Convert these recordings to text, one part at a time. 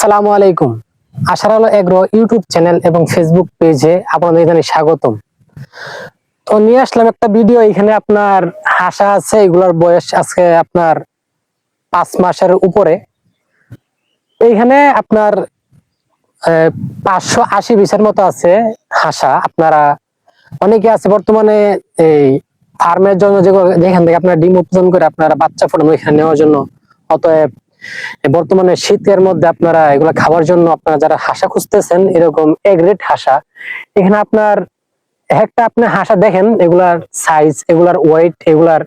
আসসালামু আলাইকুম। আশার আলো এগ্রো ইউটিউব চ্যানেল এবং ফেসবুক পেজে আপনাদের এখানে স্বাগতম। তো নিয়ে আসলাম একটা ভিডিও, এখানে আপনার হাসা আছে, এগুলোর বয়স আজকে আপনার পাঁচ মাসের উপরে। এইখানে আপনার পাঁচশো আশি বিশের মতো আছে হাসা। আপনারা অনেকে আছে বর্তমানে এই ফার্মের জন্য যেগুলো যেখান থেকে আপনারা ডিম উৎপাদন করে আপনারা বাচ্চা ফোটানো এখানে নেওয়ার জন্য, অতএব বর্তমানে শীতের মধ্যে আপনারা এগুলা খাওয়ার জন্য আপনারা যারা হাসা খুঁজতেছেন, এরকম এগ্রেড হাসা, এখানে আপনার একটা আপনি হাসা দেখেন, এগুলার সাইজ এগুলার ওয়েট এগুলার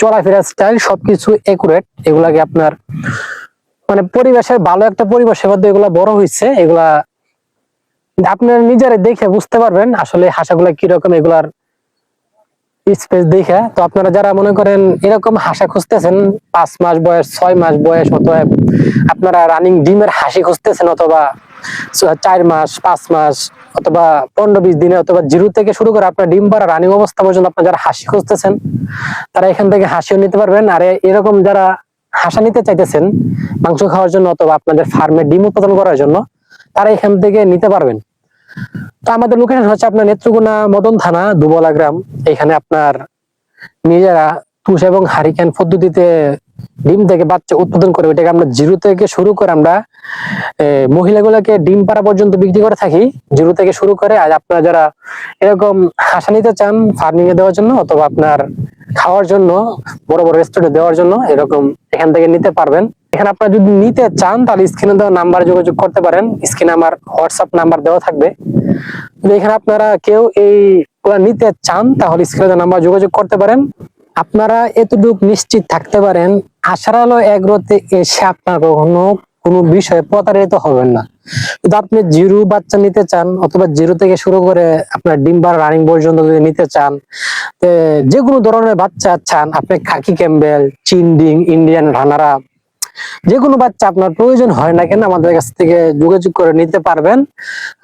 চলাফেরা স্টাইল সবকিছু একুরেট এগুলাকে আপনার মানে পরিবেশের ভালো একটা পরিবেশের মধ্যে এগুলা বড় হয়েছে এগুলা আপনার নিজেরা দেখে বুঝতে পারবেন আসলে হাসাগুলা কীরকম, এগুলার স্পেস দেখে, তো আপনারা যারা মনে করেন এরকম হাসা খুঁজতেছেন, পাঁচ মাস বয়স, ছয় মাস বয়স অথবা আপনারা রানিং ডিমের হাসি খুঁজতেছেন অথবা চার মাস, পাঁচ মাস, অথবা পনেরো বিশ দিনে অথবা জিরো থেকে শুরু করে আপনার ডিম পাড়া রানিং অবস্থা পর্যন্ত আপনার যারা হাসি খুঁজতেছেন, তারা এখান থেকে হাসিও নিতে পারবেন। আর এরকম যারা হাসা নিতে চাইতেছেন, মাংস খাওয়ার জন্য অথবা আপনাদের ফার্মে ডিম উৎপাদন করার জন্য, তারা এখান থেকে নিতে পারবেন। তো আমাদের লোকেশন হচ্ছে আপনার নেত্রকোনা মদন থানা, দুবলা গ্রাম। এখানে আপনার নিজেরা তুষ এবং হারিকেন পদ্ধতিতে ডিম থেকে বাচ্চা উৎপাদন করে, ওইটাকে আমরা জিরো থেকে শুরু করে আমরা মহিলাগুলোকে ডিম পাড়া পর্যন্ত বিক্রি করে থাকি। জিরো থেকে শুরু করে, আর আপনারা যারা এরকম হাসা নিতে চান ফার্মিং এ দেওয়ার জন্য, অথবা আপনার খাওয়ার জন্য, বড় বড় রেস্টুরেন্টে দেওয়ার জন্য এরকম এখান থেকে নিতে পারবেন। এখানে আপনারা যদি নিতে চান, তাহলে স্ক্রিনে দেওয়া নাম্বারে যোগাযোগ করতে পারেন। স্ক্রিনে আমার হোয়াটসঅ্যাপ নাম্বার দেওয়া থাকবে। যদি এখানে আপনারা কেউ এই নিতে চান, তাহলে স্ক্রিনে দেওয়া নাম্বার যোগাযোগ করতে পারেন। আপনারা এতটুকু নিশ্চিত থাকতে পারেন, আশার আলো এগ্রোতে এসে আপনার কখনো কোনো বিষয়ে প্রতারিত হবেন না। যদি আপনি জিরো বাচ্চা নিতে চান, অথবা জিরো থেকে শুরু করে আপনার ডিম্বার রানিং পর্যন্ত যদি নিতে চান যে কোনো ধরনের বাচ্চা চান, আপনি খাকি ক্যাম্বেল, চিনডিং, ইন্ডিয়ান রানারা যে কোনো বাচ্চা আপনার প্রয়োজন হয় না কেন আমাদের কাছ থেকে যোগাযোগ করে নিতে পারবেন।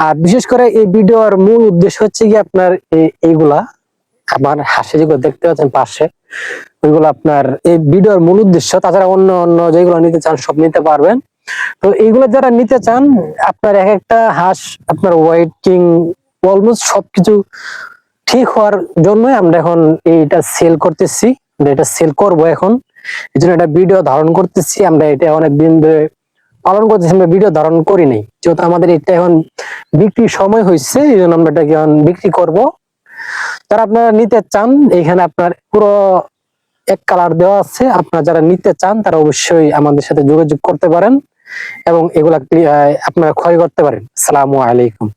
আর বিশেষ করে এই ভিডিওর মূল উদ্দেশ্য হচ্ছে কি আপনার এই- এইগুলা আমার হাসি যেগুলো দেখতে পাচ্ছেন পাশে, ওইগুলো আপনার এই ভিডিওর মূল উদ্দেশ্য। তাছাড়া অন্য অন্য যেগুলো নিতে চান সব নিতে পারবেন। তো এইগুলো যারা নিতে চান, আপনার এক একটা হাঁস, আপনার ওয়েটিং অলমোস্ট সবকিছু ঠিক হওয়ার জন্যই আমরা এখন এইটা সেল করতেছি। এটা সেল করব এখন। এই জন্য একটা ভিডিও ধারণ করতেছি। আমরা এটা অনেক দিন ধরে পালন করতেছি, আমরা ভিডিও ধারণ করি নাই। যেহেতু আমাদের এটা এখন বিক্রির সময় হয়েছে এই জন্য আমরা এটাকে এখন বিক্রি করব। যারা আপনারা নিতে চান এখানে আপনার পুরো এক কালার দেওয়া আছে। আপনারা যারা নিতে চান, তারা অবশ্যই আমাদের সাথে যোগাযোগ করতে পারেন। এবং এগুলা আপনারা ক্ষয় করতে পারেন। সালামু আলাইকুম।